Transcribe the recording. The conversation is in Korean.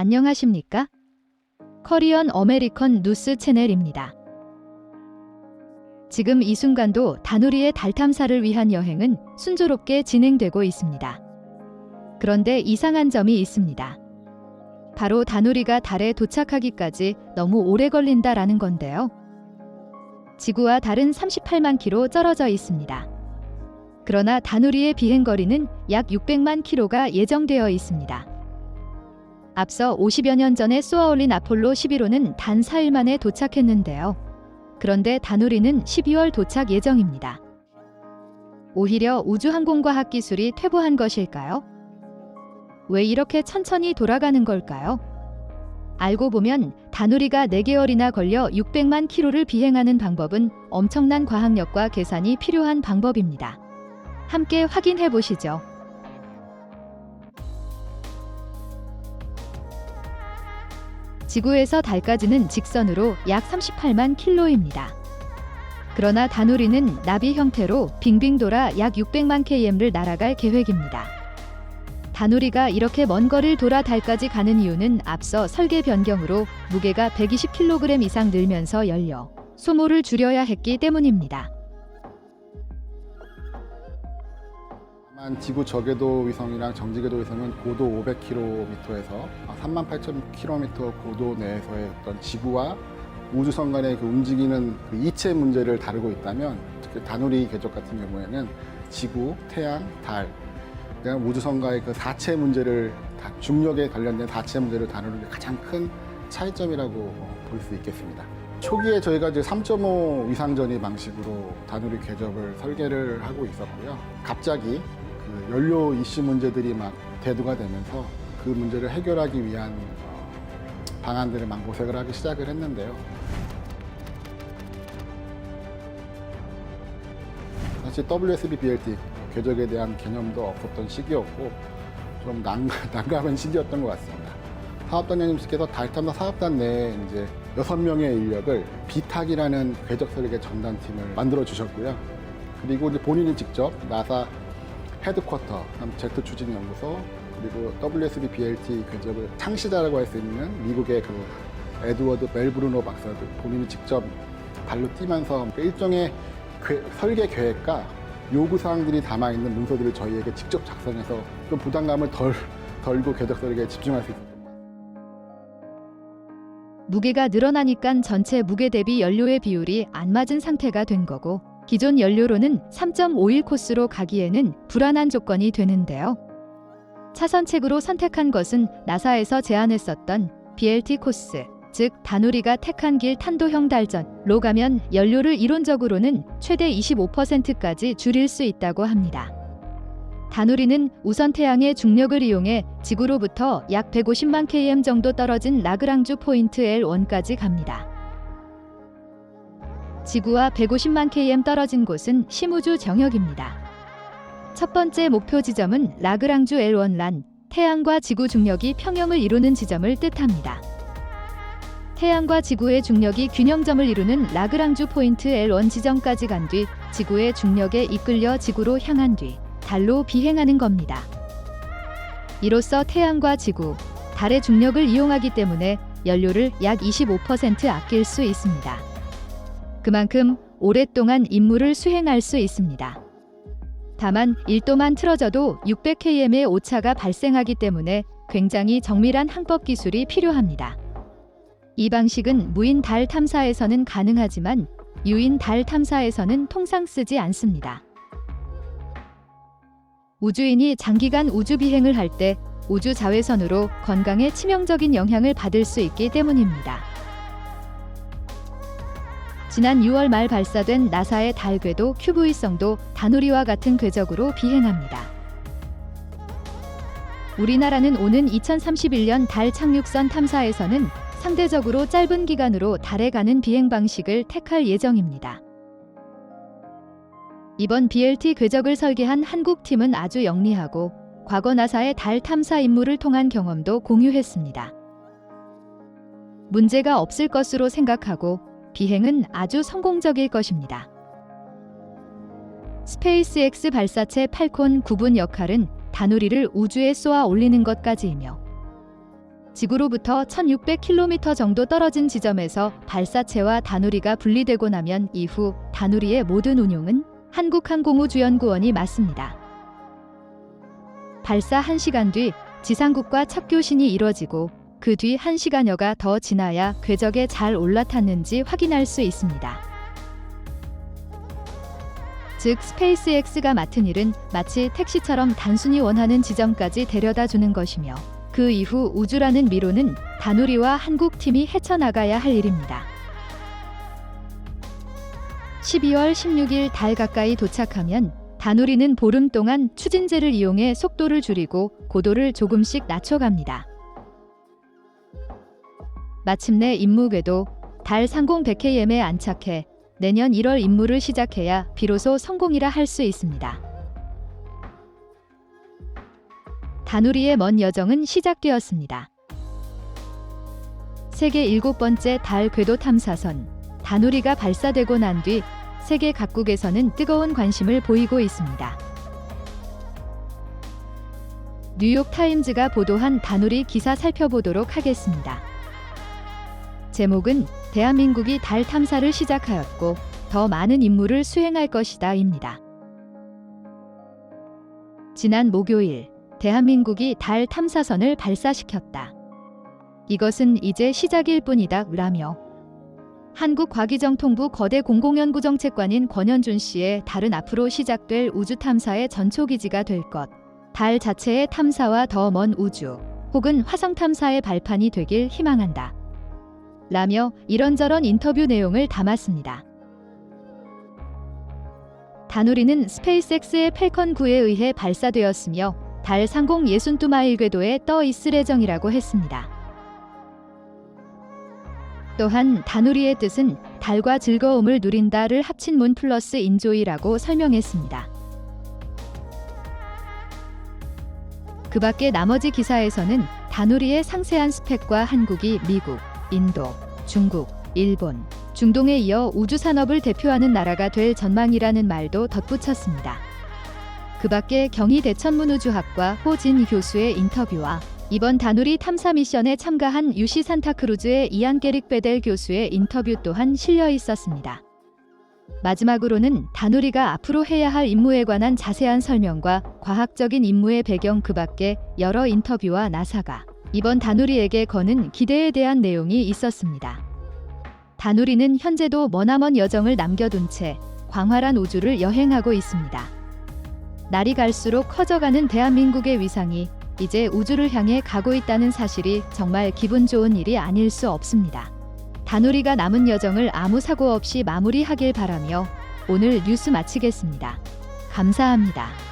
안녕하십니까? 커리언 어메리컨 뉴스 채널입니다. 지금 이 순간도 다누리의 달 탐사를 위한 여행은 순조롭게 진행되고 있습니다. 그런데 이상한 점이 있습니다. 바로 다누리가 달에 도착하기까지 너무 오래 걸린다라는 건데요. 지구와 달은 38만 킬로 떨어져 있습니다. 그러나 다누리의 비행 거리는 약 600만 킬로가 예정되어 있습니다. 앞서 50여 년 전에 쏘아올린 아폴로 11호는 단 4일 만에 도착했는데요. 그런데 다누리는 12월 도착 예정입니다. 오히려 우주항공과학 기술이 퇴보한 것일까요? 왜 이렇게 천천히 돌아가는 걸까요? 알고 보면 다누리가 4개월이나 걸려 600만 킬로를 비행하는 방법은 엄청난 과학력과 계산이 필요한 방법입니다. 함께 확인해 보시죠. 지구에서 달까지는 직선으로 약 38만 킬로입니다. 그러나 다누리는 나비 형태로 빙빙 돌아 약 600만 km를 날아갈 계획입니다. 다누리가 이렇게 먼 거리를 돌아 달까지 가는 이유는 앞서 설계 변경으로 무게가 120kg 이상 늘면서 열려 소모를 줄여야 했기 때문입니다. 지구 저궤도 위성이랑 정지궤도 위성은 고도 500km에서 38,000km 고도 내에서의 어떤 지구와 우주선 간의 그 움직이는 그 이체 문제를 다루고 있다면 특히 다누리 궤적 같은 경우에는 지구, 태양, 달, 그다음 우주선과의 그 사체 문제를 다- 중력에 관련된 사체 문제를 다루는 게 가장 큰 차이점이라고 볼 수 있겠습니다. 초기에 저희가 이제 3.5 위상전이 방식으로 다누리 궤적을 설계를 하고 있었고요. 갑자기 그 연료 이슈 문제들이 막 대두가 되면서 그 문제를 해결하기 위한 어, 방안들을 막 모색을 하기 시작을 했는데요. 사실 WSB BLT 궤적에 대한 개념도 없었던 시기였고 좀 난, 난감 한 시기였던 것 같습니다. 사업단장님께서 달탐사 사업단 내에 이제 여섯 명의 인력을 비탁이라는 궤적 설계 전담팀을 만들어 주셨고요. 그리고 본인이 직접 나사 헤드쿼터, 제트 추진 연구소, 그리고 WSB BLT 궤적을 창시자라고 할 수 있는 미국의 그 에드워드 멜브루노 박사도 본인이 직접 발로 뛰면서 일종의 궤- 설계 계획과 요구 사항들이 담아 있는 문서들을 저희에게 직접 작성해서 좀 부담감을 덜 덜고 궤적 설계에 집중할 수 있습니다. 무게가 늘어나니깐 전체 무게 대비 연료의 비율이 안 맞은 상태가 된 거고 기존 연료로는 3.51 코스로 가기에는 불안한 조건이 되는데요. 차선책으로 선택한 것은 나사에서 제안했었던 BLT 코스, 즉 다누리가 택한 길 탄도형 달전로 가면 연료를 이론적으로는 최대 25%까지 줄일 수 있다고 합니다. 다누리는 우선 태양의 중력을 이용해 지구로부터 약 150만 km 정도 떨어진 라그랑주 포인트 L1까지 갑니다. 지구와 150만 km 떨어진 곳은 심우주 정역입니다. 첫 번째 목표 지점은 라그랑주 L1란 태양과 지구 중력이 평형을 이루는 지점을 뜻합니다. 태양과 지구의 중력이 균형점을 이루는 라그랑주 포인트 L1 지점까지 간 뒤 지구의 중력에 이끌려 지구로 향한 뒤 달로 비행하는 겁니다. 이로써 태양과 지구, 달의 중력을 이용하기 때문에 연료를 약 25% 아낄 수 있습니다. 그만큼 오랫동안 임무를 수행할 수 있습니다. 다만 1도만 틀어져도 600km의 오차가 발생하기 때문에 굉장히 정밀한 항법 기술이 필요합니다. 이 방식은 무인 달 탐사에서는 가능하지만 유인 달 탐사에서는 통상 쓰지 않습니다. 우주인이 장기간 우주 비행을 할 때 우주 자외선으로 건강에 치명적인 영향을 받을 수 있기 때문입니다. 지난 6월 말 발사된 나사의 달 궤도 큐브위성도 다누리와 같은 궤적으로 비행합니다. 우리나라는 오는 2031년 달 착륙선 탐사에서는 상대적으로 짧은 기간으로 달에 가는 비행 방식을 택할 예정입니다. 이번 BLT 궤적을 설계한 한국 팀은 아주 영리하고 과거 나사의 달 탐사 임무를 통한 경험도 공유했습니다. 문제가 없을 것으로 생각하고 비행은 아주 성공적일 것입니다. 스페이스X 발사체 팔콘 9분 역할은 다누리를 우주에 쏘아 올리는 것까지이며 지구로부터 1600km 정도 떨어진 지점에서 발사체와 다누리가 분리되고 나면 이후 다누리의 모든 운용은 한국항공우주연구원이 맡습니다. 발사 1시간 뒤 지상국과 착교신이 이뤄지고 그 뒤 1시간여가 더 지나야 궤적에 잘 올라탔는지 확인할 수 있습니다. 즉 스페이스X가 맡은 일은 마치 택시처럼 단순히 원하는 지점까지 데려다 주는 것이며 그 이후 우주라는 미로는 다누리와 한국 팀이 헤쳐나가야 할 일입니다. 12월 16일 달 가까이 도착하면 다누리는 보름 동안 추진제를 이용해 속도를 줄이고 고도를 조금씩 낮춰갑니다. 마침내 임무궤도 달 상공 100km에 안착해 내년 1월 임무를 시작해야 비로소 성공이라 할 수 있습니다. 다누리의 먼 여정은 시작되었습니다. 세계 일곱 번째 달 궤도 탐사선 다누리가 발사되고 난 뒤 세계 각국에서는 뜨거운 관심을 보이고 있습니다. 뉴욕 타임즈가 보도한 다누리 기사 살펴보도록 하겠습니다. 제목은 대한민국이 달 탐사를 시작하였고 더 많은 임무를 수행할 것이다입니다. 지난 목요일 대한민국이 달 탐사선을 발사시켰다. 이것은 이제 시작일 뿐이다 라며 한국과기정통부 거대 공공연구정책관인 권현준 씨의 달은 앞으로 시작될 우주 탐사의 전초기지가 될 것, 달 자체의 탐사와 더 먼 우주 혹은 화성 탐사의 발판이 되길 희망한다. 라며 이런저런 인터뷰 내용을 담았습니다. 다누리는 스페이스X의 펠컨 9에 의해 발사되었으며 달 상공 62마일 궤도에 떠 있을 예정이라고 했습니다. 또한 다누리의 뜻은 달과 즐거움을 누린다를 합친 문 플러스 인조이라고 설명했습니다. 그 밖에 나머지 기사에서는 다누리의 상세한 스펙과 한국이 미국, 인도, 중국, 일본, 중동에 이어 우주 산업을 대표하는 나라가 될 전망이라는 말도 덧붙였습니다. 그 밖에 경희 대천문우주학과 호진 교수의 인터뷰와 이번 다누리 탐사 미션에 참가한 유시 산타크루즈의 이안 게릭 베델 교수의 인터뷰 또한 실려 있었습니다. 마지막으로는 다누리가 앞으로 해야 할 임무에 관한 자세한 설명과 과학적인 임무의 배경 그 밖에 여러 인터뷰와 나사가 이번 다누리에게 거는 기대에 대한 내용이 있었습니다. 다누리는 현재도 머나먼 여정을 남겨둔 채 광활한 우주를 여행하고 있습니다. 날이 갈수록 커져가는 대한민국의 위상이 이제 우주를 향해 가고 있다는 사실이 정말 기분 좋은 일이 아닐 수 없습니다. 다누리가 남은 여정을 아무 사고 없이 마무리하길 바라며 오늘 뉴스 마치겠습니다. 감사합니다.